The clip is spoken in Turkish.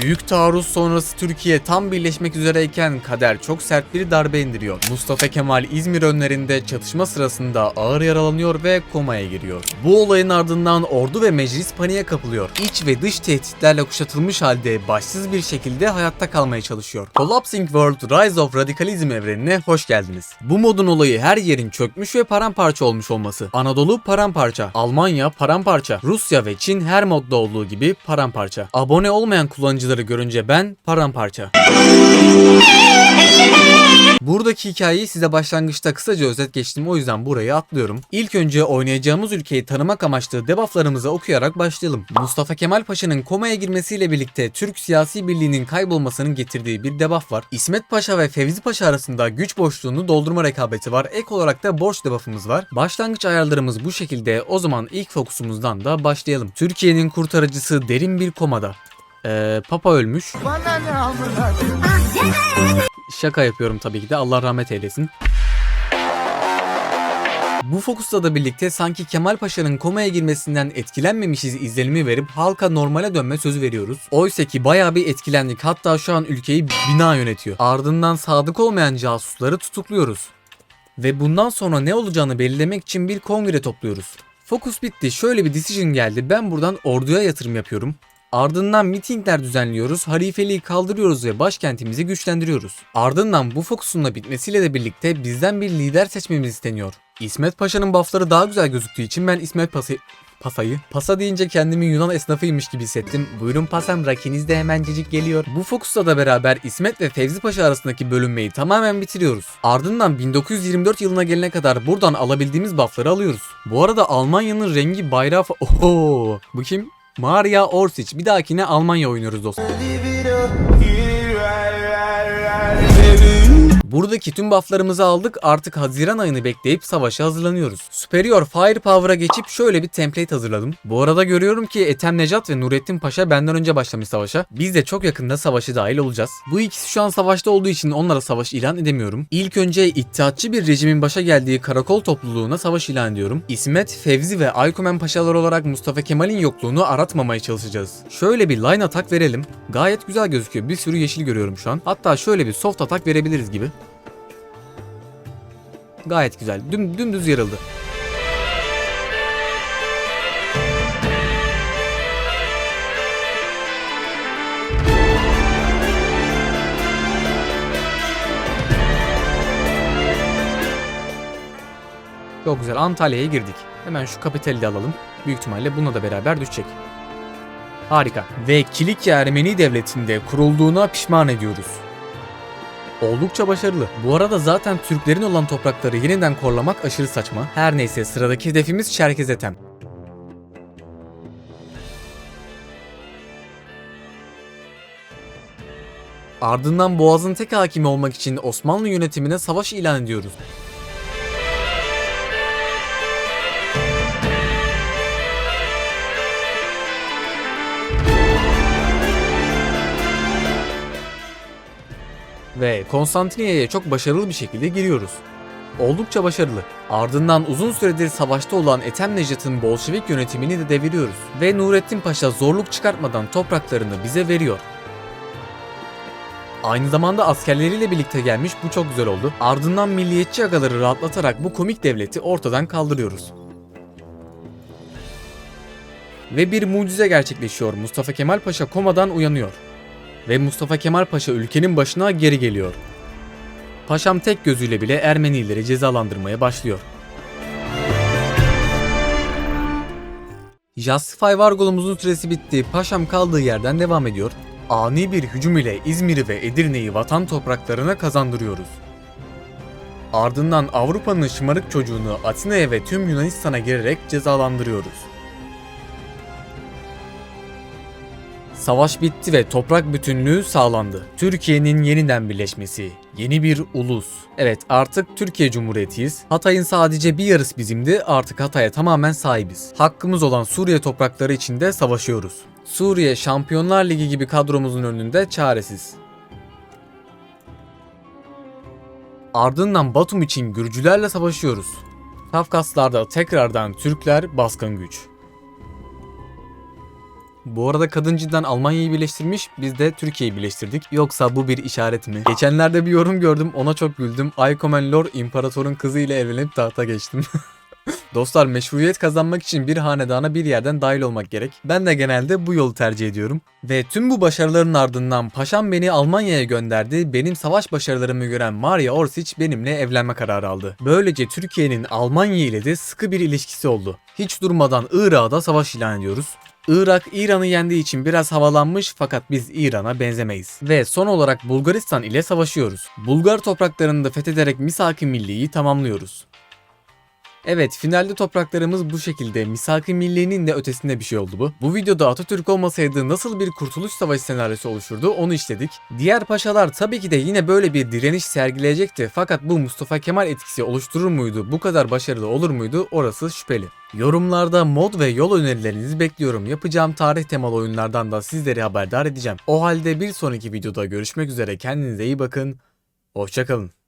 Büyük taarruz sonrası Türkiye tam birleşmek üzereyken kader çok sert bir darbe indiriyor. Mustafa Kemal İzmir önlerinde çatışma sırasında ağır yaralanıyor ve komaya giriyor. Bu olayın ardından ordu ve meclis paniğe kapılıyor. İç ve dış tehditlerle kuşatılmış halde başsız bir şekilde hayatta kalmaya çalışıyor. Collapsing World Rise of Radicalism evrenine hoş geldiniz. Bu modun olayı her yerin çökmüş ve paramparça olmuş olması. Anadolu paramparça, Almanya paramparça, Rusya ve Çin her modda olduğu gibi paramparça. Abone olmayan kullanıcıları görünce ben paramparça. Buradaki hikayeyi size başlangıçta kısaca özet geçtim o yüzden burayı atlıyorum. İlk önce oynayacağımız ülkeyi tanımak amaçlı debufflarımızı okuyarak başlayalım. Mustafa Kemal Paşa'nın komaya girmesiyle birlikte Türk siyasi birliğinin kaybolmasının getirdiği bir debuff var. İsmet Paşa ve Fevzi Paşa arasında güç boşluğunu doldurma rekabeti var. Ek olarak da borç debuffımız var. Başlangıç ayarlarımız bu şekilde. O zaman ilk fokusumuzdan da başlayalım. Türkiye'nin kurtarıcısı derin bir komada. Ee, Papa ölmüş. Şaka yapıyorum tabii ki de Allah rahmet eylesin. Bu fokusla da birlikte sanki Kemal Paşa'nın komaya girmesinden etkilenmemişiz izlenimi verip halka normale dönme sözü veriyoruz. Oysa ki bayağı bir etkilendik hatta şu an ülkeyi bina yönetiyor. Ardından sadık olmayan casusları tutukluyoruz. Ve bundan sonra ne olacağını belirlemek için bir kongre topluyoruz. Fokus bitti şöyle bir decision geldi ben buradan orduya yatırım yapıyorum. Ardından mitingler düzenliyoruz, halifeliği kaldırıyoruz ve başkentimizi güçlendiriyoruz. Ardından bu fokusun da bitmesiyle de birlikte bizden bir lider seçmemiz isteniyor. İsmet Paşa'nın buffları daha güzel gözüktüğü için ben İsmet Pası... Pasayı. Pasa deyince kendimi Yunan esnafıymış gibi hissettim. Buyurun pasam rakiniz de hemencecik geliyor. Bu fokusla da beraber İsmet ve Fevzi Paşa arasındaki bölünmeyi tamamen bitiriyoruz. Ardından 1924 yılına gelene kadar buradan alabildiğimiz buffları alıyoruz. Bu arada Almanya'nın rengi bayrağı... Oho! Bu kim? Maria Orsic. Bir dahakine Almanya oynuyoruz dostlar. Buradaki tüm bufflarımızı aldık artık Haziran ayını bekleyip savaşa hazırlanıyoruz. Superior Firepower'a geçip şöyle bir template hazırladım. Bu arada görüyorum ki Ethem Necat ve Nurettin Paşa benden önce başlamış savaşa. Biz de çok yakında savaşı dahil olacağız. Bu ikisi şu an savaşta olduğu için onlara savaş ilan edemiyorum. İlk önce iddiatçı bir rejimin başa geldiği karakol topluluğuna savaş ilan ediyorum. İsmet, Fevzi ve Aykumen Paşalar olarak Mustafa Kemal'in yokluğunu aratmamaya çalışacağız. Şöyle bir line atak verelim. Gayet güzel gözüküyor. Bir sürü yeşil görüyorum şu an. Hatta şöyle bir soft atak verebiliriz gibi. Gayet güzel. Düm, dümdüz yarıldı. Çok güzel. Antalya'ya girdik. Hemen şu kapitali de alalım. Büyük ihtimalle bununla da beraber düşecek. Harika. Ve Kilikya Ermeni Devleti'nde kurulduğuna pişman ediyoruz. Oldukça başarılı. Bu arada zaten Türklerin olan toprakları yeniden korlamak aşırı saçma. Her neyse sıradaki hedefimiz Çerkezetem. Ardından Boğaz'ın tek hakimi olmak için Osmanlı yönetimine savaş ilan ediyoruz. Ve Konstantiniyye'ye çok başarılı bir şekilde giriyoruz. Oldukça başarılı. Ardından uzun süredir savaşta olan Ethem Necat'ın Bolşevik yönetimini de deviriyoruz. Ve Nurettin Paşa zorluk çıkartmadan topraklarını bize veriyor. Aynı zamanda askerleriyle birlikte gelmiş bu çok güzel oldu. Ardından milliyetçi agaları rahatlatarak bu komik devleti ortadan kaldırıyoruz. Ve bir mucize gerçekleşiyor. Mustafa Kemal Paşa komadan uyanıyor ve Mustafa Kemal Paşa ülkenin başına geri geliyor. Paşam tek gözüyle bile Ermenileri cezalandırmaya başlıyor. Justify Vargol'umuzun süresi bitti. Paşam kaldığı yerden devam ediyor. Ani bir hücum ile İzmir'i ve Edirne'yi vatan topraklarına kazandırıyoruz. Ardından Avrupa'nın şımarık çocuğunu Atina'ya ve tüm Yunanistan'a girerek cezalandırıyoruz. Savaş bitti ve toprak bütünlüğü sağlandı. Türkiye'nin yeniden birleşmesi. Yeni bir ulus. Evet artık Türkiye Cumhuriyetiyiz. Hatay'ın sadece bir yarısı bizimdi artık Hatay'a tamamen sahibiz. Hakkımız olan Suriye toprakları içinde savaşıyoruz. Suriye Şampiyonlar Ligi gibi kadromuzun önünde çaresiz. Ardından Batum için Gürcülerle savaşıyoruz. Kafkaslarda tekrardan Türkler baskın güç. Bu arada kadın cidden Almanya'yı birleştirmiş, biz de Türkiye'yi birleştirdik. Yoksa bu bir işaret mi? Geçenlerde bir yorum gördüm, ona çok güldüm. Aykomen Lor imparatorun kızı ile evlenip tahta geçtim. Dostlar meşruiyet kazanmak için bir hanedana bir yerden dahil olmak gerek. Ben de genelde bu yolu tercih ediyorum. Ve tüm bu başarıların ardından paşam beni Almanya'ya gönderdi. Benim savaş başarılarımı gören Maria Orsic benimle evlenme kararı aldı. Böylece Türkiye'nin Almanya ile de sıkı bir ilişkisi oldu. Hiç durmadan Irak'a da savaş ilan ediyoruz. Irak İran'ı yendiği için biraz havalanmış fakat biz İran'a benzemeyiz. Ve son olarak Bulgaristan ile savaşıyoruz. Bulgar topraklarını da fethederek misak-ı milliyi tamamlıyoruz. Evet finalde topraklarımız bu şekilde. Misak-ı de ötesinde bir şey oldu bu. Bu videoda Atatürk olmasaydı nasıl bir kurtuluş savaşı senaryosu oluşurdu onu işledik. Diğer paşalar tabii ki de yine böyle bir direniş sergileyecekti fakat bu Mustafa Kemal etkisi oluşturur muydu? Bu kadar başarılı olur muydu? Orası şüpheli. Yorumlarda mod ve yol önerilerinizi bekliyorum. Yapacağım tarih temalı oyunlardan da sizleri haberdar edeceğim. O halde bir sonraki videoda görüşmek üzere. Kendinize iyi bakın. Hoşçakalın.